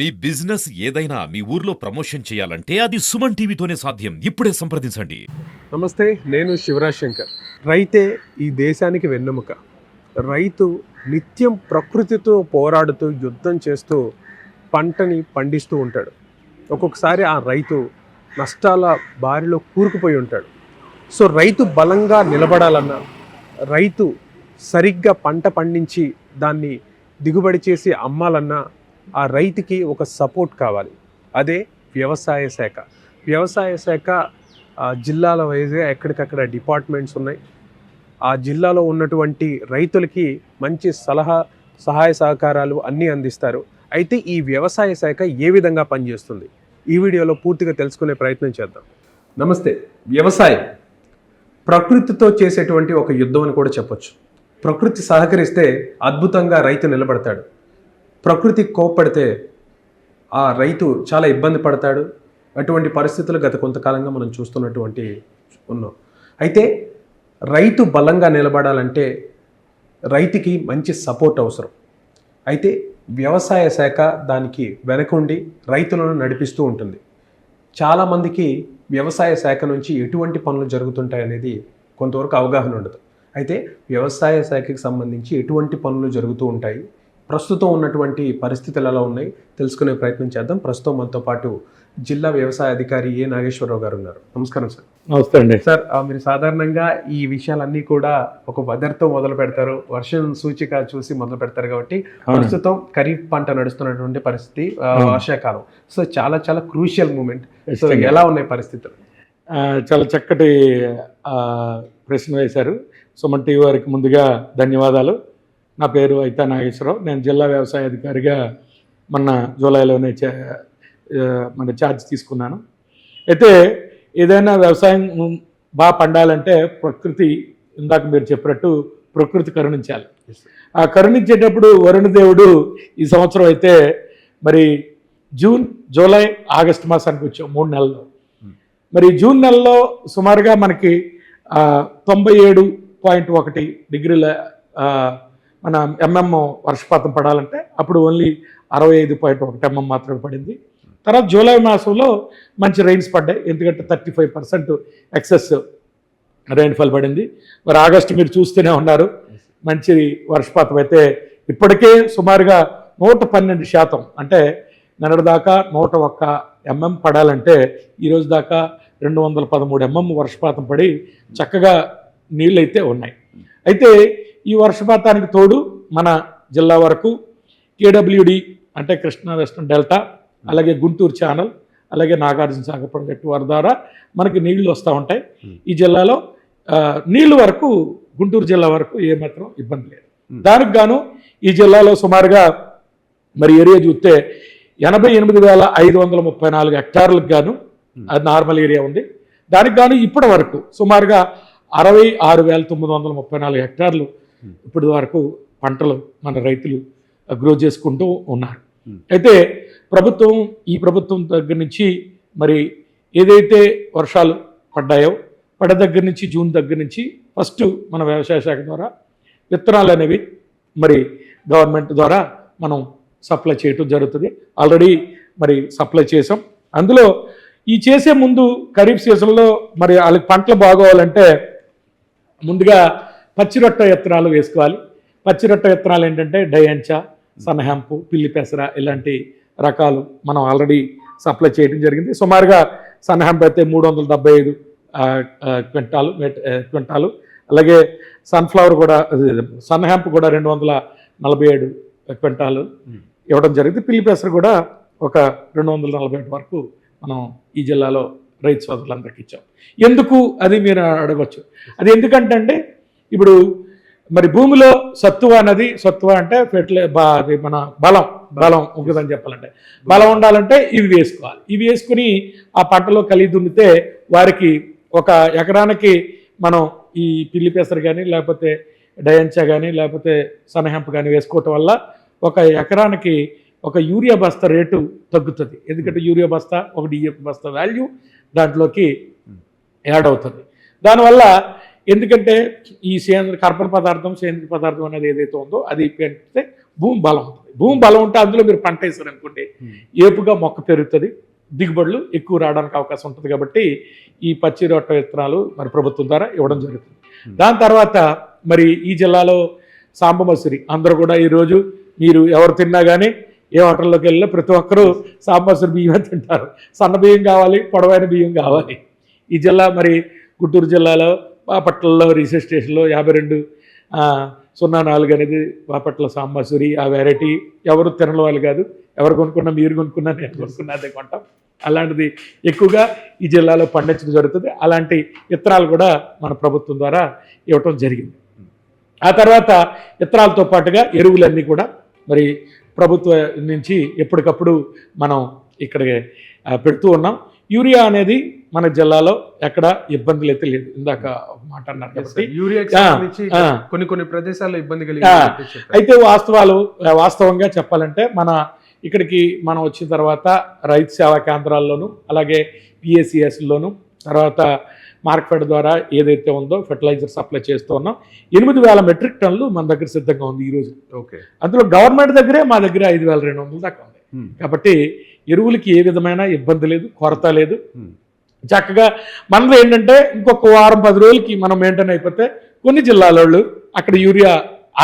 మీ business ఏదైనా మీ ఊర్లో promotion చేయాలంటే అది సుమన్ టీవీతోనే సాధ్యం. ఇప్పుడే సంప్రదించండి. నమస్తే నేను శివరాజ్ శంకర్. రైతే ఈ దేశానికి వెన్నెముక. రైతు నిత్యం ప్రకృతితో పోరాడుతూ యుద్ధం చేస్తూ పంటని పండిస్తూ ఉంటాడు. ఒక్కొక్కసారి ఆ రైతు నష్టాల బారిలో కూరుకుపోయి ఉంటాడు. సో రైతు బలంగా నిలబడాలన్నా రైతు సరిగ్గా పంట పండించి దాన్ని దిగుబడి చేసి అమ్మాలన్నా ఆ రైతుకి ఒక సపోర్ట్ కావాలి. అదే వ్యవసాయ శాఖ. వ్యవసాయ శాఖ జిల్లాల వైజ్గా ఎక్కడికక్కడ డిపార్ట్మెంట్స్ ఉన్నాయి. ఆ జిల్లాలో ఉన్నటువంటి రైతులకి మంచి సలహా సహాయ సహకారాలు అన్నీ అందిస్తారు. అయితే ఈ వ్యవసాయ శాఖ ఏ విధంగా పనిచేస్తుంది? ఈ వీడియోలో పూర్తిగా తెలుసుకునే ప్రయత్నం చేద్దాం. నమస్తే. వ్యవసాయం. ప్రకృతితో చేసేటువంటి ఒక యుద్ధం అని కూడా చెప్పొచ్చు. ప్రకృతి సహకరిస్తే అద్భుతంగా రైతు నిలబడతాడు. ప్రకృతి కోప్పడితే ఆ రైతు చాలా ఇబ్బంది పడతాడు. అటువంటి పరిస్థితులు గత కొంతకాలంగా మనం చూస్తున్నటువంటి ఉన్నాం. అయితే రైతు బలంగా నిలబడాలంటే రైతుకి మంచి సపోర్ట్ అవసరం. అయితే వ్యవసాయ శాఖ దానికి వెనకుండి రైతులను నడిపిస్తూ ఉంటుంది. చాలామందికి వ్యవసాయ శాఖ నుంచి ఎటువంటి పనులు జరుగుతుంటాయి అనేది కొంతవరకు అవగాహన ఉండదు. అయితే వ్యవసాయ శాఖకి సంబంధించి ఎటువంటి పనులు జరుగుతూ ఉంటాయి? ప్రస్తుతం ఉన్నటువంటి పరిస్థితులు ఎలా ఉన్నాయి. తెలుసుకునే ప్రయత్నం చేద్దాం. ప్రస్తుతం మనతో పాటు జిల్లా వ్యవసాయ అధికారి ఏ నాగేశ్వరరావు గారు ఉన్నారు. నమస్కారం సార్. నమస్తే అండి. సార్ మీరు సాధారణంగా ఈ విషయాలన్నీ కూడా ఒక వెదర్తో మొదలు పెడతారు. వర్షం సూచిక చూసి మొదలు పెడతారు కాబట్టి ప్రస్తుతం ఖరీఫ్ పంట నడుస్తున్నటువంటి పరిస్థితి. వర్షాకాలం. సో చాలా చాలా క్రూషియల్ మూమెంట్. సో. ఎలా ఉన్నాయి పరిస్థితులు? ఆ, చాలా చక్కటి ప్రశ్న వేశారు. సుమన్ టీవీ వారికి ముందుగా ధన్యవాదాలు. నా పేరు అయితా నాగేశ్వరరావు. నేను జిల్లా వ్యవసాయ అధికారిగా మొన్న జూలైలోనే మన ఛార్జ్ తీసుకున్నాను. అయితే ఏదైనా వ్యవసాయం బాగా పండాలంటే ప్రకృతి ఇందాక మీరు చెప్పినట్టు ప్రకృతి కరుణించాలి. ఆ కరుణించేటప్పుడు వరుణ దేవుడు ఈ సంవత్సరం అయితే మరి జూన్ జూలై ఆగస్టు మాసానికి వచ్చాం మూడు నెలల్లో. మరి జూన్ నెలలో సుమారుగా మనకి తొంభై ఏడు పాయింట్ ఒకటి డిగ్రీల మన ఎంఎం వర్షపాతం పడాలంటే అప్పుడు ఓన్లీ అరవై ఐదు పాయింట్ ఒకటి ఎంఎం మాత్రమే పడింది. తర్వాత జూలై మాసంలో మంచి రైన్స్ పడ్డాయి. ఎందుకంటే thirty five percent excess rainfall పడింది. మరి ఆగస్టు మీరు చూస్తూనే ఉన్నారు. మంచి వర్షపాతం అయితే ఇప్పటికే సుమారుగా నూట పన్నెండు శాతం అంటే నిన్నటిదాకా నూట ఒక్క ఎంఎం పడాలంటే ఈరోజు దాకా రెండు వందల పదమూడు ఎంఎం వర్షపాతం పడి చక్కగా నీళ్ళైతే ఉన్నాయి. అయితే ఈ వర్షపాతానికి తోడు మన జిల్లా వరకు కేడబ్ల్యూడి అంటే కృష్ణా వెస్టర్న్ డెల్టా అలాగే గుంటూరు ఛానల్ అలాగే నాగార్జున సాగర్ ప్రాజెక్టు వారి ద్వారా మనకి నీళ్ళు వస్తూ ఉంటాయి. ఈ జిల్లాలో నీళ్ళు వరకు గుంటూరు జిల్లా వరకు ఏమాత్రం ఇబ్బంది లేదు. దానికి గాను ఈ జిల్లాలో సుమారుగా మరి ఏరియా చూస్తే ఎనభై ఎనిమిది వేల ఐదు వందల ముప్పై నాలుగు హెక్టార్లకు గాను అది నార్మల్ ఏరియా ఉంది. దానికి గాను ఇప్పటి వరకు సుమారుగా అరవై ఆరు వేల తొమ్మిది వందల ముప్పై నాలుగు హెక్టార్లు ఇప్పటి వరకు పంటలు మన రైతులు గ్రో చేసుకుంటూ ఉన్నారు. అయితే ప్రభుత్వం ఈ ప్రభుత్వం దగ్గర నుంచి మరి ఏదైతే వర్షాలు పడ్డాయో పడ్డ దగ్గర నుంచి జూన్ దగ్గర నుంచి ఫస్ట్ మన వ్యవసాయ శాఖ ద్వారా విత్తనాలు అనేవి మరి గవర్నమెంట్ ద్వారా మనం సప్లై చేయటం జరుగుతుంది. ఆల్రెడీ మరి సప్లై చేసాం అందులో ఈ చేసే ముందు ఖరీఫ్ సీజన్లో మరి వాళ్ళకి పంటలు బాగోవాలంటే ముందుగా పచ్చిరొట్ట విత్తనాలు వేసుకోవాలి. పచ్చిరొట్ట విత్తనాలు ఏంటంటే డయంచా సన్నహెంపు పిల్లి పెసర ఇలాంటి రకాలు మనం ఆల్రెడీ సప్లై చేయడం జరిగింది. సుమారుగా సన్నహెంప్ అయితే మూడు వందల డెబ్బై ఐదు క్వింటాలు క్వింటాలు. అలాగే సన్ఫ్లవర్ కూడా సన్నహెంప్ కూడా రెండు వందల నలభై ఏడు క్వింటాలు ఇవ్వడం జరిగింది. పిల్లి పెసర కూడా ఒక రెండు వందల నలభై ఏడు వరకు మనం ఈ జిల్లాలో రైతు సోదరులందరికీ ఇచ్చాం. ఎందుకు? అది మీరు అడగచ్చు. అది ఎందుకంటే అంటే ఇప్పుడు మరి భూమిలో సత్తువ అన్నది సత్తువ అంటే ఫెర్టిలై బా అది మన బలం బలం ఉంటుందని చెప్పాలంటే. బలం ఉండాలంటే ఇవి వేసుకోవాలి. ఇవి వేసుకుని ఆ పంటలో కలిగి దున్నితే వారికి ఒక ఎకరానికి మనం ఈ పిల్లి పెసర కానీ లేకపోతే డయంచా కానీ లేకపోతే సనహెంప కానీ వేసుకోవటం వల్ల ఒక ఎకరానికి ఒక యూరియా బస్తా రేటు తగ్గుతుంది. ఎందుకంటే యూరియా బస్తా ఒక డిఎఫ్ బస్తా వాల్యూ దాంట్లోకి యాడ్ అవుతుంది. దానివల్ల ఎందుకంటే ఈ సేంద్ర కర్బన పదార్థం సేంద్రియ పదార్థం అనేది ఏదైతే ఉందో అది పెంచితే భూమి బలం ఉంటుంది. భూమి బలం ఉంటే అందులో మీరు పంట వేసారు అనుకోండి ఏపుగా మొక్క పెరుగుతుంది దిగుబడులు ఎక్కువ రావడానికి అవకాశం ఉంటుంది కాబట్టి ఈ పచ్చి రొట్ట విత్తనాలు మరి ప్రభుత్వం ద్వారా ఇవ్వడం జరుగుతుంది. దాని తర్వాత మరి ఈ జిల్లాలో సాంబ మసూరి అందరూ కూడా ఈరోజు మీరు ఎవరు తిన్నా కానీ ఏ హోటల్లోకి వెళ్ళినా ప్రతి ఒక్కరూ సాంబసూరి బియ్యమే తింటారు. సన్న బియ్యం కావాలి పొడవైన బియ్యం కావాలి. ఈ జిల్లా మరి గుంటూరు జిల్లాలో బాపట్లలో రీసెర్చ్ స్టేషన్లో యాభై రెండు సున్నా నాలుగు అనేది బాపట్ల సాంబసూరి ఆ వెరైటీ ఎవరు తినని వాళ్ళు కాదు. ఎవరు కొనుక్కున్నా మీరు కొనుక్కున్నా నేను కొనుక్కున్నా అదే కొంటాం. అలాంటిది ఎక్కువగా ఈ జిల్లాలో పండించడం జరుగుతుంది. అలాంటి విత్తనాలు కూడా మన ప్రభుత్వం ద్వారా ఇవ్వటం జరిగింది. ఆ తర్వాత విత్తనాలతో పాటుగా ఎరువులన్నీ కూడా మరి ప్రభుత్వం నుంచి ఎప్పటికప్పుడు మనం ఇక్కడ పెడుతూ ఉన్నాం. యూరియా అనేది మన జిల్లాలో ఎక్కడ ఇబ్బందులు అయితే లేదు. ఇందాక మాట అన్నారు కాబట్టి. ఆ. కొన్ని కొన్ని ప్రదేశాల్లో ఇబ్బంది కలిగి అయితే వాస్తవాలు వాస్తవంగా చెప్పాలంటే మన ఇక్కడికి మనం వచ్చిన తర్వాత రైతు సేవా కేంద్రాల్లోనూ అలాగే పిఎస్సిఎస్లోను తర్వాత మార్కెట్ ద్వారా ఏదైతే ఉందో ఫెర్టిలైజర్ సప్లై చేస్తూ ఉన్నాం. ఎనిమిది వేల మెట్రిక్ టన్నులు మన దగ్గర సిద్ధంగా ఉంది ఈరోజు ఓకే. అందులో గవర్నమెంట్ దగ్గరే మా దగ్గర ఐదు వేల రెండు వందల దాకా ఉంది. కాబట్టి ఎరువులకి ఏ విధమైన ఇబ్బంది లేదు కొరత లేదు. చక్కగా మనది ఏంటంటే ఇంకొక వారం పది రోజులకి మనం మెయింటైన్ అయిపోతే కొన్ని జిల్లాల వాళ్ళు అక్కడ యూరియా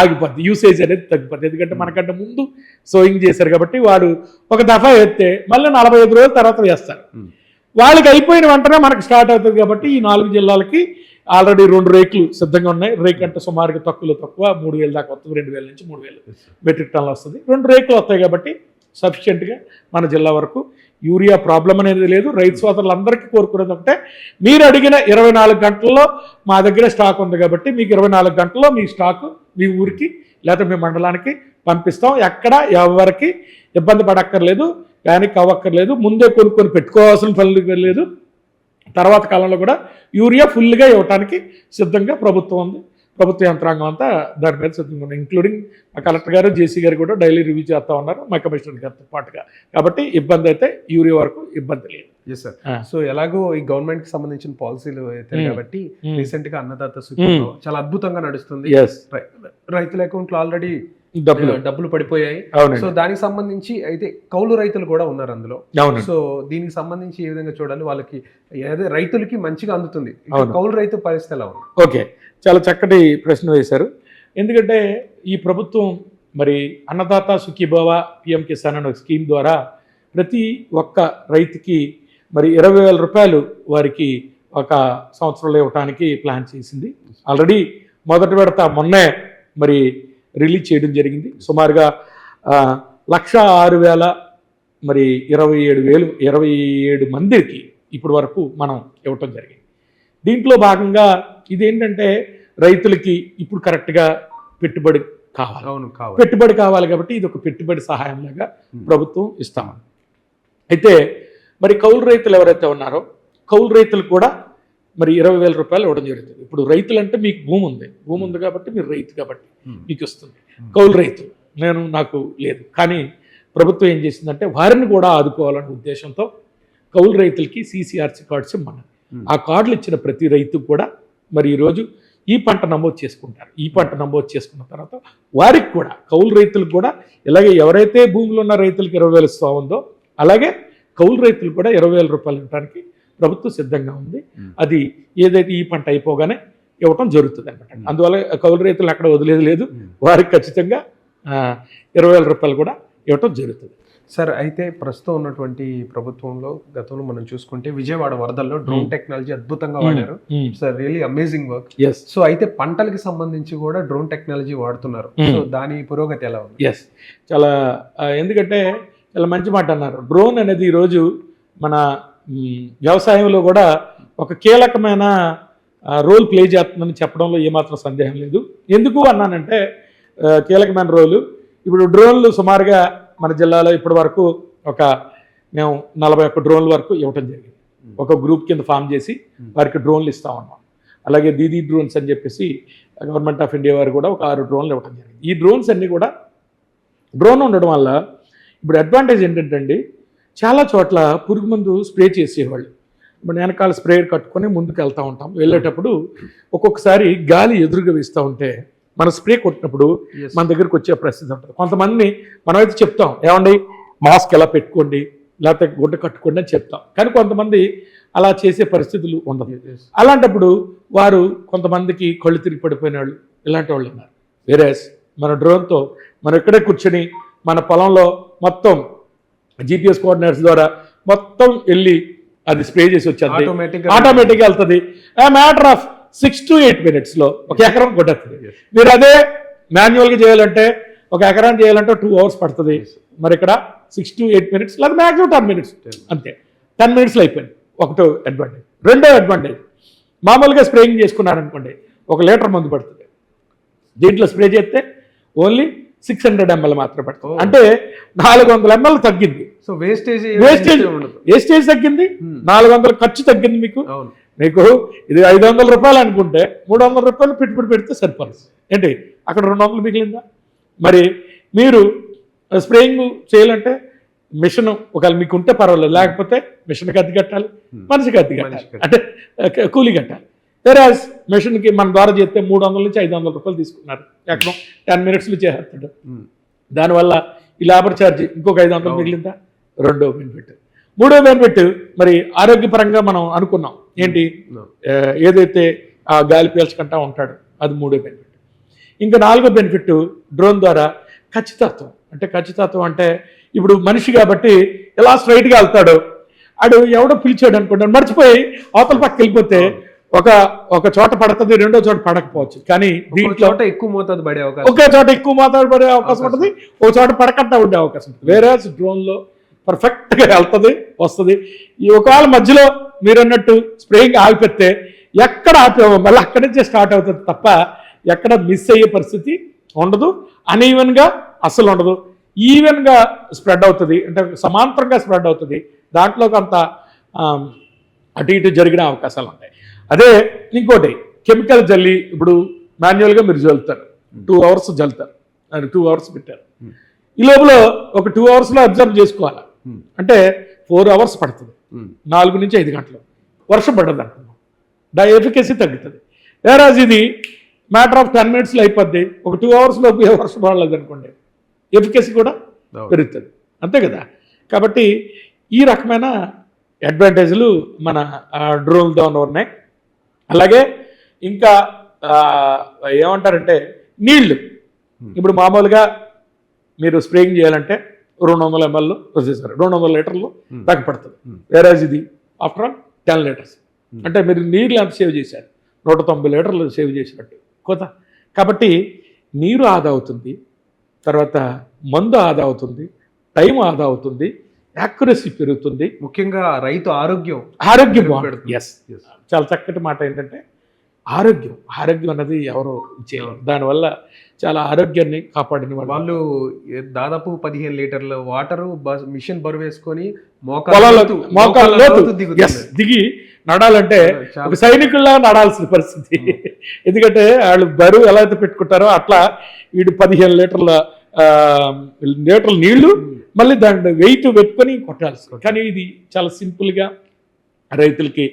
ఆగిపోద్ది యూసేజ్ అనేది తగ్గిపోద్ది. ఎందుకంటే మనకంటే ముందు సోయింగ్ చేశారు కాబట్టి వాడు ఒక దఫా వేస్తే మళ్ళీ నలభై ఐదు రోజుల తర్వాత వేస్తారు. వాళ్ళకి అయిపోయిన వెంటనే మనకు స్టార్ట్ అవుతుంది కాబట్టి ఈ నాలుగు జిల్లాలకి ఆల్రెడీ రెండు రేకులు సిద్ధంగా ఉన్నాయి. రేక్ అంటే సుమారుగా తక్కువలో తక్కువ మూడు వేలు దాకా వస్తుంది. రెండు వేల నుంచి మూడు వేలు మెట్రిక్ టన్నులు వస్తుంది. రెండు రేకులు వస్తాయి కాబట్టి సఫిషియెంట్గా మన జిల్లా వరకు. యూరియా ప్రాబ్లం అనేది లేదు. రైతు సోదరులందరికీ కోరుకునేది ఒకటే. మీరు అడిగిన ఇరవై నాలుగు గంటల్లో మా దగ్గర స్టాక్ ఉంది కాబట్టి మీకు ఇరవై నాలుగు గంటల్లో మీ స్టాక్ మీ ఊరికి లేదా మీ మండలానికి పంపిస్తాం. ఎక్కడ ఎవరికి ఇబ్బంది పడక్కర్లేదు. ప్యానిక్ అవ్వక్కర్లేదు. ముందే కొనుక్కొని పెట్టుకోవాల్సిన పనులు లేదు. తర్వాత కాలంలో కూడా యూరియా ఫుల్గా ఇవ్వటానికి సిద్ధంగా ప్రభుత్వం ఉంది. ప్రభుత్వ యంత్రాంగం అంతా దాని మీద సిద్ధంగా ఉంది ఇంక్లూడింగ్ మా కలెక్టర్ గారు జేసీ గారు కూడా డైలీ రివ్యూ చేస్తూ ఉన్నారు మా కమిషనర్ గారితో పాటుగా. కాబట్టి ఇబ్బంది అయితే యూరియా వరకు ఇబ్బంది లేదు. Yes sir. సో ఎలాగో ఈ గవర్నమెంట్కి సంబంధించిన పాలసీలు అయితే Hmm. కాబట్టి Hmm. రీసెంట్గా అన్నదాత సుఖీభావ చాలా అద్భుతంగా నడుస్తుంది. రైతుల అకౌంట్లో ఆల్రెడీ డబ్బులు. డబ్బులు పడిపోయాయి. సో దానికి సంబంధించి అయితే కౌలు రైతులు కూడా ఉన్నారు అందులో. సో దీనికి సంబంధించి ఏ విధంగా చూడాలి? వాళ్ళకి రైతులకి మంచిగా అందుతుంది. కౌలు రైతు పరిస్థితి ఎలా ఉంది? ఓకే. చాలా చక్కటి ప్రశ్న వేశారు. ఎందుకంటే ఈ ప్రభుత్వం మరి అన్నదాత సుఖీభవ పిఎం కిసాన్ అనే ఒక స్కీమ్ ద్వారా ప్రతి ఒక్క రైతుకి మరి ఇరవై వేల రూపాయలు వారికి ఒక సంవత్సరంలో ఇవ్వడానికి ప్లాన్ చేసింది. ఆల్రెడీ మొదటి విడత మొన్నే మరి రిలీజ్ చేయడం జరిగింది. సుమారుగా లక్ష ఆరు వేల మరి ఇరవై ఏడు వేలు ఇరవై ఏడు మందికి ఇప్పటి వరకు మనం ఇవ్వటం జరిగింది. దీంట్లో భాగంగా ఇదేంటంటే రైతులకి ఇప్పుడు కరెక్ట్గా పెట్టుబడి కావాలి. అవును కావాలి. పెట్టుబడి కావాలి కాబట్టి ఇది ఒక పెట్టుబడి సహాయంలాగా ప్రభుత్వం ఇస్తామని అయితే మరి కౌలు రైతులు ఎవరైతే ఉన్నారో కౌలు రైతులు కూడా మరి ఇరవై వేల రూపాయలు ఇవ్వడం జరుగుతుంది. ఇప్పుడు రైతులు అంటే మీకు భూమి ఉంది. భూమి ఉంది కాబట్టి మీరు రైతు కాబట్టి. మీకు వస్తుంది. కౌలు రైతు. నేను నాకు లేదు. కానీ ప్రభుత్వం ఏం చేసిందంటే వారిని కూడా ఆదుకోవాలనే ఉద్దేశంతో కౌలు రైతులకి సీసీఆర్సీ కార్డ్స్ ఇమ్మన్నారు. ఆ కార్డులు ఇచ్చిన ప్రతి రైతు కూడా మరి ఈరోజు ఈ పంట నమోదు చేసుకుంటారు ఈ పంట నమోదు చేసుకున్న తర్వాత వారికి కూడా కౌలు రైతులకు కూడా ఇలాగే ఎవరైతే భూములు ఉన్న రైతులకు ఇరవై వేలు ఇస్తా ఉందో అలాగే కౌలు రైతులు కూడా ఇరవై వేల రూపాయలు ఇవ్వడానికి ప్రభుత్వం సిద్ధంగా ఉంది. అది ఏదైతే ఈ పంట అయిపోగానే ఇవ్వటం జరుగుతుంది అనమాట. అందువల్ల కౌలు రైతులు అక్కడ వదిలేదు లేదు. వారికి ఖచ్చితంగా ఇరవై వేల రూపాయలు కూడా ఇవ్వటం జరుగుతుంది సార్ అయితే ప్రస్తుతం ఉన్నటువంటి ప్రభుత్వంలో గతంలో మనం చూసుకుంటే విజయవాడ వరదల్లో డ్రోన్. టెక్నాలజీ అద్భుతంగా వాడారు. Sir really amazing work. So అయితే పంటలకి సంబంధించి కూడా డ్రోన్ టెక్నాలజీ వాడుతున్నారు. సో దాని పురోగతి ఎలా ఉంది? ఎస్ చాలా ఎందుకంటే చాలా మంచి మాట అన్నారు. డ్రోన్ అనేది ఈరోజు మన వ్యవసాయంలో కూడా ఒక కీలకమైన రోల్ ప్లే చేస్తుందని చెప్పడంలో ఏమాత్రం సందేహం లేదు. ఎందుకు అన్నానంటే కీలకమైన రోలు. ఇప్పుడు డ్రోన్లు సుమారుగా మన జిల్లాలో ఇప్పటి వరకు ఒక మేము నలభై ఒక్క డ్రోన్ల వరకు ఇవ్వటం జరిగింది. ఒక గ్రూప్ కింద ఫామ్ చేసి వారికి డ్రోన్లు ఇస్తా ఉన్నాం అలాగే దీదీ డ్రోన్స్ అని చెప్పేసి గవర్నమెంట్ ఆఫ్ ఇండియా వారు కూడా ఒక ఆరు డ్రోన్లు ఇవ్వడం జరిగింది. ఈ డ్రోన్స్ అన్నీ కూడా డ్రోన్ ఉండడం వల్ల ఇప్పుడు అడ్వాంటేజ్ ఏంటంటే చాలా చోట్ల పురుగు మందు స్ప్రే చేసేవాళ్ళు. ఇప్పుడు వెనకాల స్ప్రేయర్ కట్టుకొని ముందుకు వెళ్తూ ఉంటాం. వెళ్ళేటప్పుడు ఒక్కొక్కసారి గాలి ఎదురుగా వీస్తూ ఉంటే మన స్ప్రే కొట్టినప్పుడు. మన దగ్గరికి వచ్చే పరిస్థితి ఉంటుంది. కొంతమందిని మనమైతే చెప్తాం ఏమండి మాస్క్ ఎలా పెట్టుకోండి లేకపోతే గుడ్డ కట్టుకోండి అని చెప్తాం. కానీ కొంతమంది అలా చేసే పరిస్థితులు ఉండదు. అలాంటప్పుడు వారు కొంతమందికి కళ్ళు తిరిగి పడిపోయిన వాళ్ళు ఇలాంటి వాళ్ళు ఉన్నారు. వేరే మన డ్రోన్తో మనం ఇక్కడే కూర్చొని మన పొలంలో మొత్తం జీపీఎస్ కోఆర్డినేట్స్ ద్వారా మొత్తం వెళ్ళి అది స్ప్రే చేసి వచ్చేది ఆటోమేటిక్గా వెళ్తుంది. Matter of six to eight మినిట్స్లో ఒక ఎకరం కొట్టేస్తుంది. మీరు అదే మాన్యువల్గా చేయాలంటే ఒక ఎకరం చేయాలంటే టూ అవర్స్ పడుతుంది. మరి ఇక్కడ సిక్స్ టు ఎయిట్ మినిట్స్ లేదా మ్యాక్సిమం టెన్ మినిట్స్ అంతే. టెన్ మినిట్స్లో అయిపోయింది. ఒకటో అడ్వాంటేజ్ రెండో అడ్వాంటేజ్ మామూలుగా స్ప్రేయింగ్ చేసుకున్నారనుకోండి ఒక లీటర్ మందు పడుతుంది. దీంట్లో స్ప్రే చేస్తే ఓన్లీ సిక్స్ హండ్రెడ్ ఎంఎల్ మాత్రమే పడుతుంది. Oh. అంటే నాలుగు వందల ఎంఎల్ తగ్గింది. సో వేస్టేజ్ వేస్టేజ్ వేస్టేజ్ తగ్గింది. Hmm. నాలుగు వందల ఖర్చు తగ్గింది మీకు. మీకు ఇది ఐదు వందల రూపాయలు అనుకుంటే మూడు వందల రూపాయలు పెట్టుబడి పెడితే సరిపోదు. ఏంటి? అక్కడ రెండు వందలు మిగిలిందా? మరి మీరు స్ప్రేయింగ్ చేయాలంటే మిషన్ ఒకవేళ మీకు ఉంటే పర్వాలేదు. లేకపోతే మిషన్కి అద్దె కట్టాలి మనిషికి అద్దె కట్టాలి. అంటే కూలీ కట్టాలి. వేరాజ్ మిషన్కి మన ద్వారా చేస్తే మూడు వందల నుంచి ఐదు వందల రూపాయలు తీసుకున్నారు. ఎక్కడ టెన్ మినిట్స్లో చేస్తాడు Hmm. దానివల్ల ఈ లేబర్ ఛార్జ్ ఇంకొక ఐదు వందలు. మిగిలిందా? రెండో బెనిఫిట్ మూడో బెనిఫిట్ మరి ఆరోగ్యపరంగా మనం అనుకున్నాం. ఏంటి. ఆ, ఏదైతే ఆ గాలి పీల్చకుండా ఉంటాడో అది మూడో బెనిఫిట్ ఇంకా నాలుగో బెనిఫిట్ డ్రోన్ ద్వారా ఖచ్చితత్వం. అంటే ఖచ్చితత్వం అంటే ఇప్పుడు మనిషి కాబట్టి ఎలా స్ట్రైట్గా వెళ్తాడో ఆడు ఎవడో పిలిచాడు అనుకుంటాడు మర్చిపోయి అవతల పక్క వెళ్ళిపోతే ఒక ఒక చోట పడుతుంది రెండో చోట పడకపోవచ్చు. కానీ దీంట్లో చోట ఎక్కువ మోతాదు పడే అవకాశం. ఒకే చోట ఎక్కువ మాట్లాడి పడే అవకాశం ఉంటుంది ఒక చోట పడకుండా ఉండే అవకాశం ఉంటుంది. వేరే డ్రోన్లో పర్ఫెక్ట్గా వెళ్తుంది వస్తుంది. ఈ ఒకవేళ మధ్యలో మీరు అన్నట్టు స్ప్రేయింగ్ ఆగిపెడితే ఎక్కడ ఆపేమో మళ్ళీ అక్కడి నుంచే స్టార్ట్ అవుతుంది తప్ప ఎక్కడ మిస్ అయ్యే పరిస్థితి ఉండదు. అన్ఈవెన్గా అస్సలు ఉండదు. ఈవెన్గా స్ప్రెడ్ అవుతుంది అంటే సమాంతరంగా స్ప్రెడ్ అవుతుంది. దాంట్లో కొంత అటు ఇటు జరిగిన అవకాశాలు ఉంటాయి. అదే ఇంకోటి కెమికల్ జల్లి ఇప్పుడు మాన్యువల్గా మీరు జల్లుతారు. టూ అవర్స్ జల్లుతారు. అది టూ అవర్స్ పెట్టారు. ఈ లోపల ఒక టూ అవర్స్లో అబ్జర్వ్ చేసుకోవాలి. అంటే ఫోర్ అవర్స్ పడుతుంది. Hmm. నాలుగు నుంచి ఐదు గంటలు. వర్షం పడదు అనుకున్నాం దా ఎఫికసీ తగ్గుతుంది. వేరాజ్ ఇది మ్యాటర్ ఆఫ్ టెన్ మినిట్స్లో అయిపోద్ది. ఒక టూ అవర్స్లో వర్షం పడలేదు అనుకోండి ఎఫికసీ కూడా. పెరుగుతుంది. అంతే కదా? కాబట్టి ఈ రకమైన అడ్వాంటేజ్లు మన డ్రోన్తో ఉన్నాయి. అలాగే ఇంకా ఏమంటారంటే నీళ్ళు. ఇప్పుడు మామూలుగా మీరు స్ప్రేయింగ్ చేయాలంటే రెండు వందల ఎంఎల్ వచ్చేసారు రెండు వందల లీటర్లు. దాకా పడుతుంది. Hmm. వేరేజ్ ఇది ఆఫ్టర్ ఆల్ టెన్ లీటర్స్ అంటే మీరు నీళ్ళు ఎంత సేవ్ చేశారు? నూట తొంభై లీటర్లు సేవ్ చేసినట్టు. కోత కాబట్టి నీరు ఆదా అవుతుంది. తర్వాత మందు ఆదా అవుతుంది. టైం ఆదా అవుతుంది. యాక్యురసీ పెరుగుతుంది. ముఖ్యంగా రైతు ఆరోగ్యం ఆరోగ్యం మెరుగుపెడుతుంది. ఎస్ చాలా చక్కటి మాట ఏంటంటే ఆరోగ్యం. ఆరోగ్యం అన్నది ఎవరో చేయలేరు దానివల్ల చాలా ఆరోగ్యాన్ని కాపాడిన వాళ్ళు. దాదాపు పదిహేను లీటర్ల వాటర్ మిషన్ బరువు వేసుకొని దిగి నడాలంటే ఒక సైనికుల్లా నడాల్సిన పరిస్థితి. ఎందుకంటే వాళ్ళు బరువు ఎలా అయితే పెట్టుకుంటారో అట్లా వీడు పదిహేను లీటర్ల లీటర్ల నీళ్ళు మళ్ళీ దాని వెయిట్ పెట్టుకొని కొట్టాల్సి. కానీ ఇది చాలా సింపుల్గా రైతులకి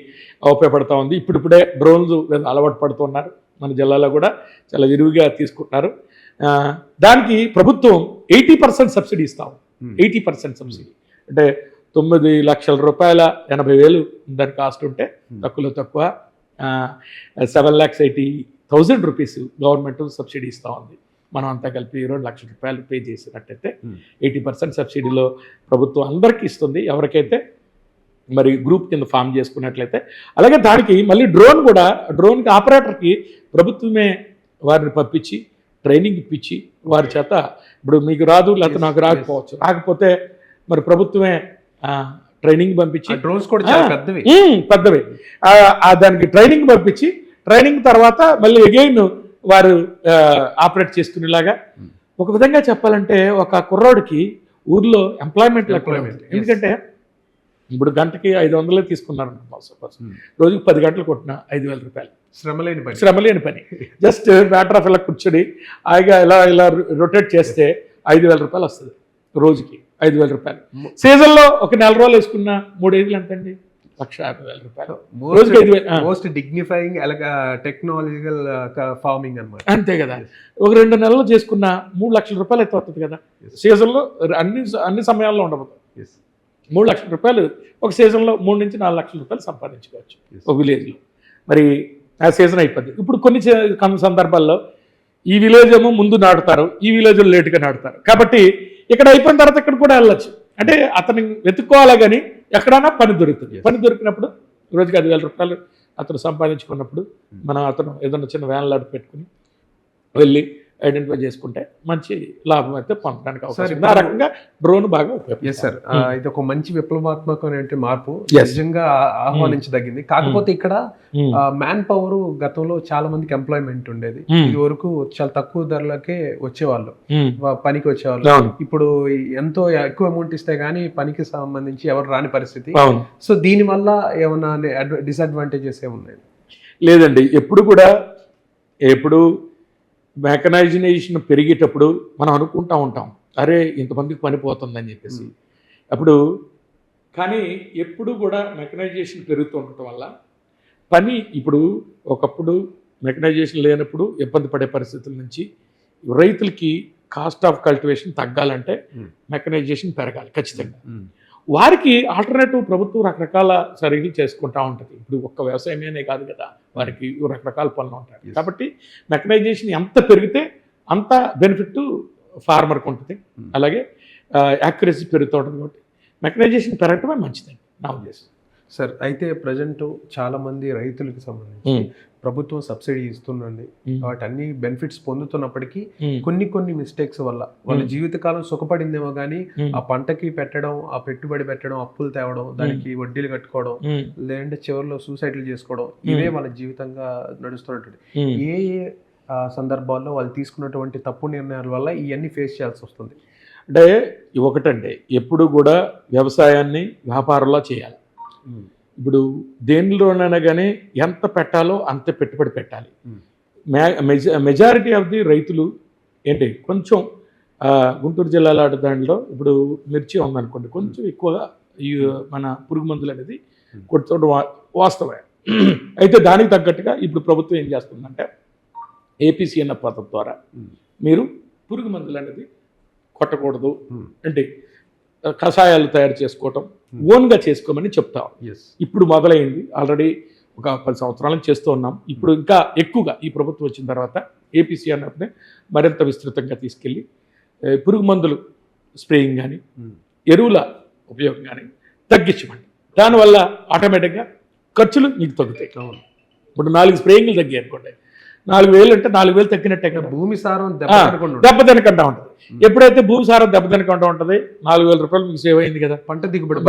ఉపయోగపడతా ఉంది. ఇప్పుడిప్పుడే డ్రోన్స్ అలవాటు పడుతున్నారు మన జిల్లాలో కూడా చాలా విరివిగా తీసుకుంటున్నారు. దానికి ప్రభుత్వం ఎయిటీ పర్సెంట్ సబ్సిడీ ఇస్తాం. Eighty percent subsidy. అంటే తొమ్మిది లక్షల రూపాయల ఎనభై వేలు దాని కాస్ట్ ఉంటే తక్కువలో తక్కువ seven lakhs eighty thousand rupees government subsidy ఇస్తూ ఉంది. మనం అంతా కలిపి రెండు లక్షల రూపాయలు పే చేసినట్టయితే. ఎయిటీ పర్సెంట్ సబ్సిడీలో ప్రభుత్వం అందరికీ ఇస్తుంది. ఎవరికైతే మరి గ్రూప్ కింద ఫామ్ చేసుకున్నట్లయితే. అలాగే దానికి మళ్ళీ డ్రోన్ కూడా డ్రోన్కి ఆపరేటర్కి ప్రభుత్వమే వారిని పంపించి ట్రైనింగ్ ఇప్పించి వారి చేత ఇప్పుడు మీకు రాదు లేకపోతే నాకు రాకపోవచ్చు. రాకపోతే మరి ప్రభుత్వమే ట్రైనింగ్ పంపించి డ్రోన్స్ కూడా పెద్దవి. పెద్దవి. దానికి ట్రైనింగ్ పంపించి ట్రైనింగ్ తర్వాత మళ్ళీ అగైన్ వారు ఆపరేట్ చేసుకునేలాగా Hmm. ఒక విధంగా చెప్పాలంటే ఒక కుర్రోడికి ఊర్లో ఎంప్లాయ్మెంట్ yes. ఎందుకంటే ఇప్పుడు గంటకి ఐదు వందలే తీసుకున్నారు సపోజ్ Hmm. రోజుకి పది గంటలు కొట్టిన ఐదు వేల రూపాయలు. శ్రమ లేని పని. శ్రమ లేని పని. జస్ట్ మ్యాటర్ ఆఫ్ ఇలా కూర్చొని హాయిగా ఇలా ఇలా రొటేట్ చేస్తే ఐదు వేల రూపాయలు వస్తుంది. రోజుకి ఐదు వేల రూపాయలు. సీజన్లో ఒక నెల రోజులు వేసుకున్న మూడు ఐదులు ఎంత అండి లక్ష యాభై వేల రూపాయలు. రోజుకి ఐదు వేలు. మోస్ట్ డిగ్నిఫైయింగ్ టెక్నాలజికల్ ఫార్మింగ్ అన్నమాట. అంతే కదా. ఒక రెండు నెలలు చేసుకున్న మూడు లక్షల రూపాయలు అయితే వస్తుంది కదా. సీజన్లో అన్ని అన్ని సమయాల్లో Yes. మూడు లక్షల రూపాయలు ఒక సీజన్లో మూడు నుంచి నాలుగు లక్షల రూపాయలు సంపాదించుకోవచ్చు. ఒక విలేజ్లో. మరి ఆ సీజన్ అయిపోద్ది. ఇప్పుడు కొన్ని సందర్భాల్లో ఈ విలేజ్ ఏమో ముందు నాటుతారు ఈ విలేజ్ లేటుగా నాటుతారు. కాబట్టి ఇక్కడ అయిపోయిన తర్వాత ఇక్కడ కూడా వెళ్ళొచ్చు. అంటే అతను వెతుక్కోవాలి కానీ ఎక్కడైనా పని దొరుకుతుంది. పని దొరికినప్పుడు రోజుకి ఐదు వేల రూపాయలు అతను సంపాదించుకున్నప్పుడు మనం అతను ఏదైనా చిన్న వ్యాన్ లాంటి పెట్టుకుని వెళ్ళి ఐడెంటిఫై చేసుకుంటే మంచి లాభం అయితే పొందడానికి అవకాశం ఉంది. ఆ రకంగా డ్రోన్ బాగా సార్ ఇది ఒక మంచి విప్లవాత్మకమైన మార్పు. నిజంగా ఆహ్వానించదగింది. కాకపోతే ఇక్కడ. మ్యాన్ పవర్ గతంలో చాలా మందికి ఎంప్లాయ్మెంట్ ఉండేది. Hmm. ఇది వరకు చాలా తక్కువ ధరలకే వచ్చేవాళ్ళు. పనికి వచ్చేవాళ్ళు. ఇప్పుడు ఎంతో ఎక్కువ అమౌంట్ ఇస్తే గానీ పనికి సంబంధించి ఎవరు రాని పరిస్థితి. సో దీని వల్ల ఏమన్నా డిసడ్వాంటేజెస్ ఏమున్నాయి? లేదండి. ఎప్పుడు కూడా ఎప్పుడు మెకనైజేషన్ పెరిగేటప్పుడు మనం అనుకుంటా ఉంటాం అరే ఇంతమందికి పని పోతుందని చెప్పేసి. అప్పుడు కానీ ఎప్పుడు కూడా మెకనైజేషన్ పెరుగుతూ ఉండటం వల్ల పని ఇప్పుడు ఒకప్పుడు మెకనైజేషన్ లేనప్పుడు ఇబ్బంది పడే పరిస్థితుల నుంచి రైతులకి కాస్ట్ ఆఫ్ కల్టివేషన్ తగ్గాలంటే. మెకనైజేషన్ పెరగాలి ఖచ్చితంగా. వారికి ఆల్టర్నేటివ్ ప్రభుత్వం రకరకాల సర్వీలు చేసుకుంటా ఉంటుంది. ఇప్పుడు ఒక్క వ్యవసాయమేనే కాదు కదా వారికి రకరకాల పనులు ఉంటాయి. కాబట్టి మెకనైజేషన్ ఎంత పెరిగితే అంత బెనిఫిట్ ఫార్మర్కి ఉంటుంది. Hmm. అలాగే యాక్యురసీ పెరుగుతూ ఉంటుంది కాబట్టి మెకనైజేషన్ పెరగటమే మంచిదండి నా ఉద్దేశం. సార్ అయితే ప్రజెంట్ చాలా మంది రైతులకు సంబంధించి ప్రభుత్వం సబ్సిడీ ఇస్తుందండి. వాటి అన్ని బెనిఫిట్స్ పొందుతున్నప్పటికీ కొన్ని కొన్ని మిస్టేక్స్ వల్ల వాళ్ళ. జీవితకాలం సుఖపడిందేమో కానీ ఆ పంటకి పెట్టడం ఆ పెట్టుబడి పెట్టడం అప్పులు తేవడం దానికి వడ్డీలు కట్టుకోవడం లేదంటే చివరిలో సూసైడ్లు చేసుకోవడం ఇవే వాళ్ళ జీవితంగా నడుస్తున్నటువంటి ఏ ఏ సందర్భాల్లో వాళ్ళు తీసుకున్నటువంటి తప్పు నిర్ణయాల వల్ల ఇవన్నీ ఫేస్ చేయాల్సి వస్తుంది. అంటే ఒకటండి. ఎప్పుడు కూడా వ్యవసాయాన్ని వ్యాపారంలో చేయాలి. ఇప్పుడు దేనిలోనైనా కానీ ఎంత పెట్టాలో అంత పెట్టుబడి పెట్టాలి. మెజారిటీ ఆఫ్ ది రైతులు ఏంటి కొంచెం గుంటూరు జిల్లా లాంటి దాంట్లో ఇప్పుడు మిర్చి ఉందనుకోండి కొంచెం ఎక్కువగా ఈ మన పురుగు మందులు అనేది. కొడుతుండ వాస్తవమే అయితే దానికి తగ్గట్టుగా ఇప్పుడు ప్రభుత్వం ఏం చేస్తుందంటే ఏపీసీ అన్న పద్ధతి ద్వారా. మీరు పురుగు మందులు అనేది కొట్టకూడదు. అంటే కషాయాలు తయారు చేసుకోవటం. ఓన్గా చేసుకోమని చెప్తాం ఇప్పుడు మొదలైంది. ఆల్రెడీ ఒక పది సంవత్సరాల నుంచి చేస్తూ ఉన్నాం. ఇప్పుడు ఇంకా ఎక్కువగా ఈ ప్రభుత్వం వచ్చిన తర్వాత ఏపీసీ అన్నప్పుడే మరింత విస్తృతంగా తీసుకెళ్ళి పురుగు మందులు స్ప్రేయింగ్ కానీ ఎరువుల ఉపయోగం కానీ తగ్గించమండి. దానివల్ల ఆటోమేటిక్గా ఖర్చులు మీకు తగ్గుతాయి. ఇప్పుడు నాలుగు స్ప్రేయింగ్లు తగ్గాయి అనుకోండి. నాలుగు వేలు అంటే నాలుగు వేలు తగ్గినట్టే కదా. భూమి సారం దెబ్బ తినకుండా ఉంటుంది. ఎప్పుడైతే భూమి సారం దెబ్బ తినకుండా ఉంటుంది నాలుగు వేల రూపాయలు మీకు సేవ్ అయింది కదా. పంట దిగుబడి.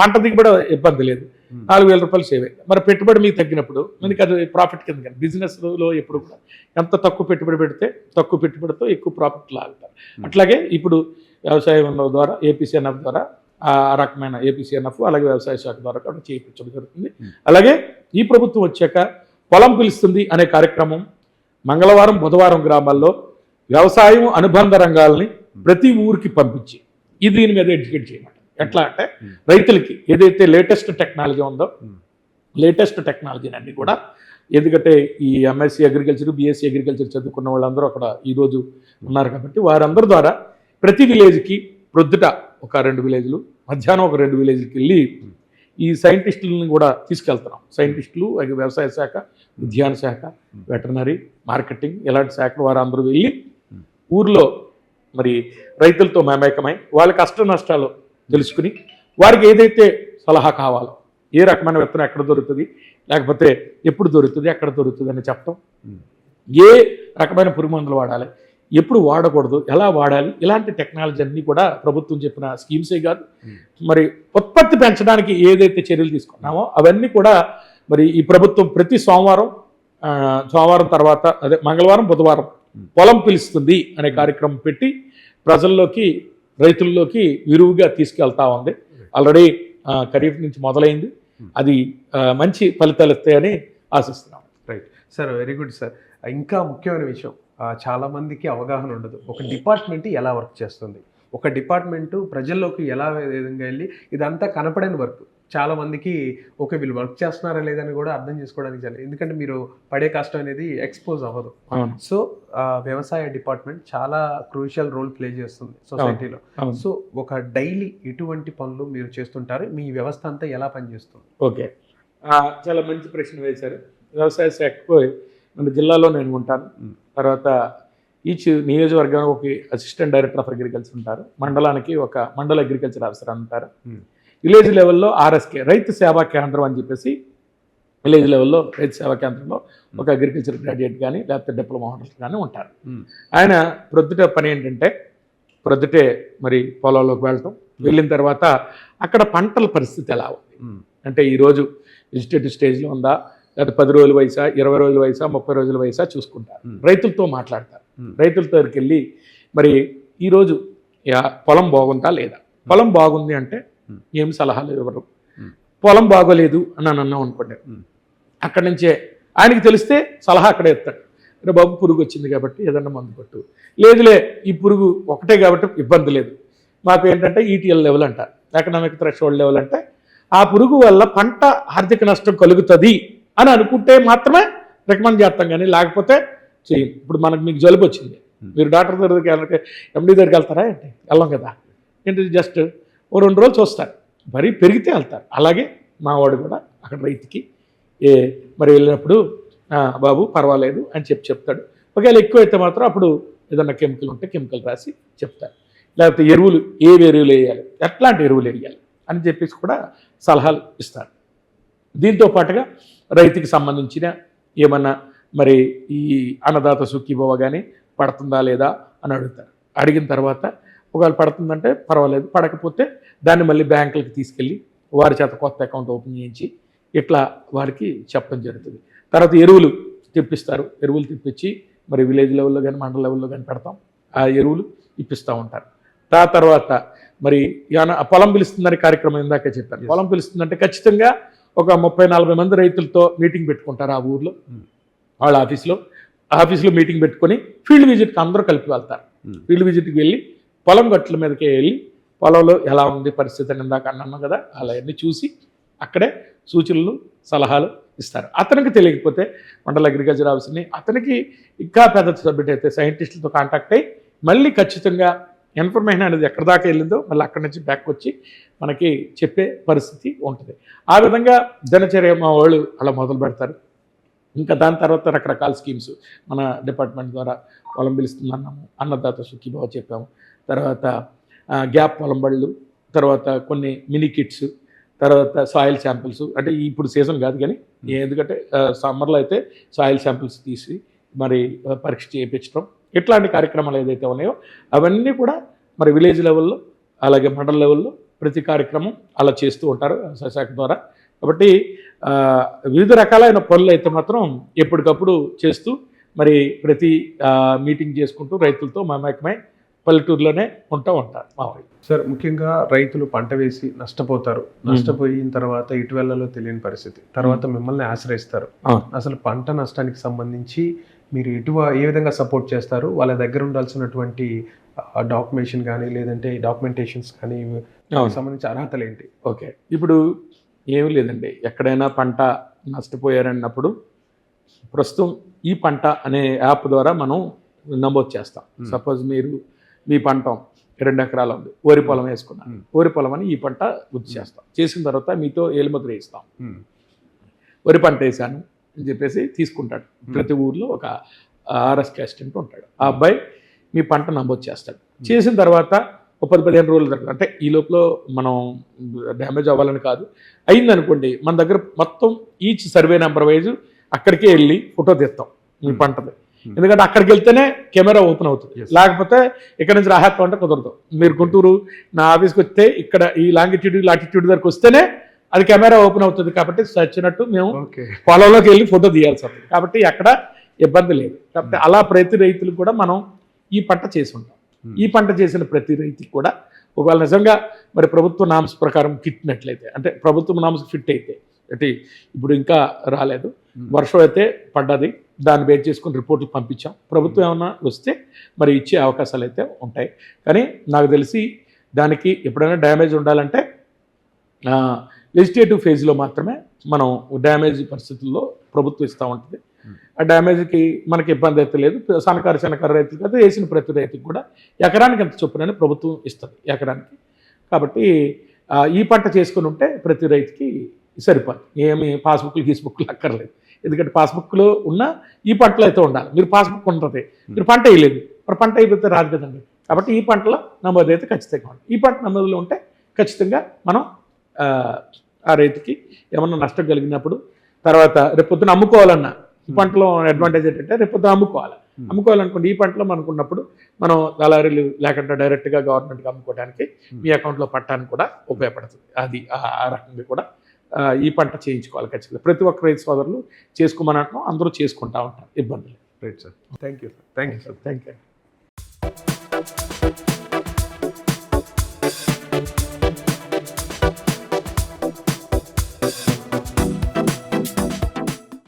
పంట దిగుబడి ఇబ్బంది లేదు. నాలుగు వేల రూపాయలు సేవ్ అయింది. మరి పెట్టుబడి మీకు తగ్గినప్పుడు మనకి అది ప్రాఫిట్ కింద కానీ బిజినెస్లో ఎప్పుడు కూడా ఎంత తక్కువ పెట్టుబడి పెడితే తక్కువ పెట్టుబడితో ఎక్కువ ప్రాఫిట్ లాగుతారు అట్లాగే ఇప్పుడు వ్యవసాయం ద్వారా ఏపీసీఎన్ఎఫ్ ద్వారా ఆ రకమైన ఏపీసీఎన్ఎఫ్ అలాగే వ్యవసాయ శాఖ ద్వారా కూడా చేయించడం జరుగుతుంది. అలాగే ఈ ప్రభుత్వం వచ్చాక పొలం పిలుస్తుంది అనే కార్యక్రమం మంగళవారం బుధవారం గ్రామాల్లో వ్యవసాయం అనుబంధ రంగాల్ని ప్రతి ఊరికి పంపించి ఈ దీని మీద ఎడ్యుకేట్ చేయమంట ఎట్లా అంటే. రైతులకి ఏదైతే లేటెస్ట్ టెక్నాలజీ ఉందో. లేటెస్ట్ టెక్నాలజీని అన్ని కూడా ఎందుకంటే ఈ ఎంఎస్సి అగ్రికల్చర్ బీఎస్సీ అగ్రికల్చర్ చదువుకున్న వాళ్ళందరూ అక్కడ ఈరోజు ఉన్నారు కాబట్టి వారందరి ద్వారా ప్రతి విలేజ్కి ప్రొద్దుట ఒక రెండు విలేజ్లు మధ్యాహ్నం ఒక రెండు విలేజ్కి వెళ్ళి ఈ సైంటిస్టులను కూడా తీసుకెళ్తున్నాం. సైంటిస్టులు అలాగే వ్యవసాయ శాఖ ఉద్యాన శాఖ వెటర్నరీ మార్కెటింగ్ ఇలాంటి శాఖలు వారు అందరూ వెళ్ళి ఊర్లో మరి రైతులతో మమేకమై వాళ్ళ కష్ట నష్టాలు తెలుసుకుని వారికి ఏదైతే సలహా కావాలో ఏ రకమైన విత్తనం ఎక్కడ దొరుకుతుంది లేకపోతే ఎప్పుడు దొరుకుతుంది ఎక్కడ దొరుకుతుంది అని చెప్పడం ఏ రకమైన పురుగు మందులు వాడాలి ఎప్పుడు వాడకూడదు ఎలా వాడాలి ఇలాంటి టెక్నాలజీ అన్నీ కూడా ప్రభుత్వం చెప్పిన స్కీమ్సే కాదు. Hmm. మరి ఉత్పత్తి పెంచడానికి ఏదైతే చర్యలు తీసుకున్నామో అవన్నీ కూడా మరి ఈ ప్రభుత్వం ప్రతి సోమవారం సోమవారం తర్వాత అదే మంగళవారం బుధవారం Hmm. పొలం పిలుస్తుంది అనే కార్యక్రమం పెట్టి ప్రజల్లోకి రైతుల్లోకి విరువుగా తీసుకెళ్తా ఉంది. ఆల్రెడీ ఖరీఫ్ నుంచి మొదలైంది. Hmm. అది మంచి ఫలితాలు ఇస్తాయని ఆశిస్తున్నాం. Right sir very good sir ఇంకా ముఖ్యమైన విషయం. ఆ, చాలా మందికి అవగాహన ఉండదు. ఒక డిపార్ట్మెంట్ ఎలా వర్క్ చేస్తుంది? ఒక డిపార్ట్మెంటు ప్రజల్లోకి ఎలా విధంగా వెళ్ళి ఇదంతా కనపడని వర్క్. చాలా మందికి ఓకే వీళ్ళు వర్క్ చేస్తున్నారా లేదని కూడా అర్థం చేసుకోవడానికి చాలా ఎందుకంటే మీరు పడే కష్టం అనేది ఎక్స్పోజ్ అవ్వదు. సో వ్యవసాయ డిపార్ట్మెంట్ చాలా క్రూషియల్ రోల్ ప్లే చేస్తుంది సొసైటీలో. సో ఒక డైలీ ఎటువంటి పనులు మీరు చేస్తుంటారు. మీ వ్యవస్థ అంతా ఎలా పనిచేస్తుంది? ఓకే. చాలా మంచి ప్రశ్న వేశారు. వ్యవసాయ శాఖకు మన జిల్లాలో నేను ఉంటాను. తర్వాత ఈచ్ నియోజకవర్గానికి ఒక అసిస్టెంట్ డైరెక్టర్ ఆఫ్ అగ్రికల్చర్ ఉంటారు. మండలానికి ఒక మండల అగ్రికల్చర్ ఆఫీసర్ ఉంటారు. మ్. విలేజ్ లెవెల్లో ఆర్ఎస్కే రైతు సేవా కేంద్రం అని చెప్పేసి విలేజ్ లెవెల్లో రైతు సేవా కేంద్రంలో ఒక అగ్రికల్చర్ గ్రాడ్యుయేట్ కానీ లేకపోతే డిప్లొమా హోల్డర్స్ కానీ ఉంటారు. ఆయన ప్రొద్దుట పని ఏంటంటే ప్రొద్దుటే మరి పొలంలోకి వెళ్ళటం వెళ్ళిన తర్వాత అక్కడ పంటల పరిస్థితి ఎలా ఉంది? అంటే ఈరోజు వెజిటేటివ్ స్టేజ్లో ఉందా? లేదా పది రోజుల వయసా ఇరవై రోజుల వయసా ముప్పై రోజుల వయసా చూసుకుంటారు. రైతులతో మాట్లాడతారు Hmm. రైతుల దగ్గరికి వెళ్ళి మరి ఈరోజు పొలం బాగుందా లేదా పొలం బాగుంది అంటే Hmm. ఏం సలహాలు ఇవ్వరు. పొలం బాగోలేదు అని అని అన్నాం అనుకోండి. అక్కడి నుంచే ఆయనకి తెలిస్తే సలహా అక్కడే ఇస్తాడు రే బాబు పురుగు వచ్చింది కాబట్టి ఏదన్నా మందు కొట్టు లేదులే ఈ పురుగు ఒకటే కాబట్టి ఇబ్బంది లేదు మాకు ఏంటంటే ఈటీఎల్ లెవెల్ అంటారు ఎకనామిక్ థ్రెషోల్డ్ లెవెల్ అంటే ఆ పురుగు వల్ల పంట ఆర్థిక నష్టం కలుగుతుంది అని అనుకుంటే మాత్రమే రికమెండ్ చేస్తాం కానీ లేకపోతే చేయం. ఇప్పుడు మనకు మీకు జలుబు వచ్చింది. మీరు డాక్టర్ దగ్గరికి వెళ్ళక ఎండి దగ్గరికి వెళ్తారా ఏంటి? వెళ్ళం కదా. ఏంటి జస్ట్ ఓ రెండు రోజులు చూస్తారు. మరి పెరిగితే వెళ్తారు. అలాగే మా వాడు కూడా అక్కడ రైతుకి ఏ మరి వెళ్ళినప్పుడు "ఆ, బాబు పర్వాలేదు అని చెప్పి చెప్తాడు. ఒకవేళ ఎక్కువ అయితే మాత్రం అప్పుడు ఏదన్నా కెమికల్ ఉంటే కెమికల్ రాసి చెప్తారు. లేకపోతే ఎరువులు ఏ ఎరువులు వేయాలి? ఎట్లాంటి ఎరువులు వేయాలి? అని చెప్పేసి కూడా సలహాలు ఇస్తారు. దీంతో పాటుగా రైతుకి సంబంధించిన ఏమన్నా మరి ఈ అన్నదాత సుఖీభవ కానీ పడుతుందా లేదా అని అడుగుతారు. అడిగిన తర్వాత ఒకవేళ పడుతుందంటే పర్వాలేదు పడకపోతే దాన్ని మళ్ళీ బ్యాంకులకు తీసుకెళ్ళి వారి చేత కొత్త అకౌంట్ ఓపెన్ చేయించి ఇట్లా వారికి చెప్పడం జరుగుతుంది. తర్వాత ఎరువులు తెప్పిస్తారు. ఎరువులు తెప్పించి మరి విలేజ్ లెవెల్లో కానీ మండల లెవెల్లో కానీ పెడతాం. ఆ ఎరువులు ఇప్పిస్తూ ఉంటారు. ఆ తర్వాత మరి ఏమన్నా పొలం పిలుస్తుందని కార్యక్రమం ఇందాక చెప్పాను. Yes. పొలం పిలుస్తుందంటే ఖచ్చితంగా ఒక ముప్పై నలభై మంది రైతులతో మీటింగ్ పెట్టుకుంటారు ఆ ఊర్లో. వాళ్ళ ఆఫీస్లో ఆఫీస్లో మీటింగ్ పెట్టుకొని ఫీల్డ్ విజిట్కి అందరూ కలిపి వెళ్తారు. ఫీల్డ్ విజిట్కి వెళ్ళి పొలం గట్ల మీదకి వెళ్ళి పొలంలో ఎలా ఉంది పరిస్థితి అని ఇందాక అన్నాను కదా అలా అన్నీ చూసి అక్కడే సూచనలు సలహాలు ఇస్తారు అతనికి తెలియకపోతే మండల అగ్రికల్చర్ ఆఫీస్ని అతనికి ఇంకా పెద్ద సబ్జెక్ట్ అయితే సైంటిస్టులతో కాంటాక్ట్ అయ్యి మళ్ళీ ఖచ్చితంగా ఇన్ఫర్మేషన్ అనేది ఎక్కడి దాకా వెళ్ళిందో మళ్ళీ అక్కడి నుంచి బ్యాక్ వచ్చి మనకి చెప్పే పరిస్థితి ఉంటుంది. ఆ విధంగా దినచర్య మా వాళ్ళు అలా మొదలు పెడతారు. ఇంకా దాని తర్వాత రకరకాల స్కీమ్స్ మన డిపార్ట్మెంట్ ద్వారా పొలం పిలుస్తుంది అన్నాము అన్నదాత సుఖీభావ చెప్పాము. తర్వాత గ్యాప్ పొలం బళ్ళు తర్వాత కొన్ని మినీ కిట్స్ తర్వాత సాయిల్ శాంపిల్స్ అంటే ఇప్పుడు సీజన్ కాదు కానీ ఎందుకంటే సమ్మర్లో అయితే సాయిల్ శాంపిల్స్ తీసి మరి పరీక్ష చేయించడం ఇట్లాంటి కార్యక్రమాలు ఏదైతే ఉన్నాయో అవన్నీ కూడా మరి విలేజ్ లెవెల్లో అలాగే మండల లెవెల్లో ప్రతి కార్యక్రమం అలా చేస్తూ ఉంటారు వ్యవసాయ శాఖ ద్వారా. కాబట్టి వివిధ రకాలైన పనులు అయితే మాత్రం ఎప్పటికప్పుడు చేస్తూ మరి ప్రతి మీటింగ్ చేసుకుంటూ రైతులతో మమేకమై పల్లెటూరులోనే ఉంటూ ఉంటారు మా వాళ్ళు సార్ ముఖ్యంగా రైతులు పంట వేసి నష్టపోతారు. నష్టపోయిన తర్వాత ఇటు వెళ్ళలో తెలియని పరిస్థితి. తర్వాత మిమ్మల్ని ఆశ్రయిస్తారు. అసలు పంట నష్టానికి సంబంధించి మీరు ఎటు ఏ విధంగా సపోర్ట్ చేస్తారు? వాళ్ళ దగ్గర ఉండాల్సినటువంటి డాక్యుమెంటేషన్ కానీ లేదంటే డాక్యుమెంటేషన్స్ కానీ సంబంధించి అర్హతలు ఏంటి? ఓకే. ఇప్పుడు ఏమీ లేదండి. ఎక్కడైనా పంట నష్టపోయారన్నప్పుడు ప్రస్తుతం ఈ పంట అనే యాప్ ద్వారా మనం నమోదు చేస్తాం. సపోజ్ మీరు మీ పంట రెండు ఎకరాలు ఉంది. వరి పొలం వేసుకున్నాం Hmm. వరి పొలం అని ఈ పంట గుర్తు చేస్తాం. చేసిన తర్వాత మీతో ఏలుముద్ర ఇస్తాం. ఉమ్, వరి పంట వేసాను. అని చెప్పేసి తీసుకుంటాడు. ప్రతి ఊర్లో ఒక ఆర్ఎస్ అసిస్టెంట్ ఉంటాడు. ఆ అబ్బాయి మీ పంట నమోదు చేస్తాడు. చేసిన తర్వాత ఒక పది పదిహేను రోజుల తర్వాత అంటే ఈ లోపల మనం డ్యామేజ్ అవ్వాలని కాదు అయిందనుకోండి మన దగ్గర మొత్తం ఈచ్ సర్వే నెంబర్ వైజ్ అక్కడికే వెళ్ళి ఫోటో తీస్తాం మీ. పంటది. ఎందుకంటే అక్కడికి వెళ్తేనే కెమెరా ఓపెన్ అవుతుంది. లేకపోతే ఇక్కడ నుంచి రాహేత్తం అంటే కుదరదు. మీరు గుంటూరు నా ఆఫీస్కి వస్తే ఇక్కడ ఈ లాంగిట్యూడ్ లాటిట్యూడ్ దగ్గరకు వస్తేనే అది కెమెరా ఓపెన్ అవుతుంది కాబట్టి చచ్చినట్టు మేము పొలంలోకి వెళ్ళి ఫోటో తీయాల్సి వస్తుంది. కాబట్టి అక్కడ ఇబ్బంది లేదు. కాబట్టి అలా ప్రతి రైతులకు కూడా మనం ఈ పంట చేసి ఉంటాం. Hmm. ఈ పంట చేసిన ప్రతి రైతుకి కూడా ఒకవేళ నిజంగా మరి ప్రభుత్వ నామ్స్ ప్రకారం కిట్టినట్లయితే అంటే ప్రభుత్వ నామ్స్ ఫిట్ అయితే అంటే ఇప్పుడు ఇంకా రాలేదు. వర్షం అయితే పడ్డది దాన్ని బేట్ చేసుకుని రిపోర్ట్లు పంపించాం. ప్రభుత్వం ఏమన్నా వస్తే మరి ఇచ్చే అవకాశాలు అయితే ఉంటాయి. కానీ నాకు తెలిసి దానికి ఎప్పుడైనా డ్యామేజ్ ఉండాలంటే లెజిస్లేటివ్ ఫేజ్లో మాత్రమే మనం డ్యామేజ్ పరిస్థితుల్లో ప్రభుత్వం ఇస్తూ ఉంటుంది. ఆ డ్యామేజ్కి మనకి ఇబ్బంది అయితే లేదు. సన్నకారు చిన్నకారు రైతులు అయితే వేసిన ప్రతి రైతుకి కూడా ఎకరానికి ఎంత చొప్పునని ప్రభుత్వం ఇస్తుంది ఎకరానికి. కాబట్టి ఈ పంట చేసుకుని ఉంటే ప్రతి రైతుకి సరిపోదు ఏమి పాస్బుక్లు గీస్బుక్లు అక్కర్లేదు. ఎందుకంటే పాస్బుక్లో ఉన్న ఈ పంటలో అయితే ఉండాలి. మీరు పాస్బుక్ ఉంటుంది మీరు పంట వేయలేదు. మరి పంట అయిపోతే రాదు కదండి. కాబట్టి ఈ పంటలో నమోదు అయితే ఖచ్చితంగా ఉంటుంది ఈ పంట నమోదులో ఉంటే ఖచ్చితంగా మనం ఆ, రైతుకి ఏమన్నా నష్టం కలిగినప్పుడు తర్వాత రేపు పొద్దున అమ్ముకోవాలన్నా ఈ పంటలో అడ్వాంటేజ్ ఏంటంటే రేపు పొద్దున అమ్ముకోవాలి. అమ్ముకోవాలనుకోండి ఈ పంటలో మనకు ఉన్నప్పుడు మనం దళారీలు లేకుండా డైరెక్ట్గా గవర్నమెంట్కి అమ్ముకోవడానికి మీ అకౌంట్లో పట్టానికి కూడా ఉపయోగపడుతుంది అది ఆ రకంగా కూడా ఈ పంట చేయించుకోవాలి ఖచ్చితంగా. ప్రతి ఒక్క రైతు సోదరులు చేసుకోమని అంటున్నాం అందరూ చేసుకుంటా ఉంటారు. ఇబ్బందులు right sir thank you sir thank you sir thank you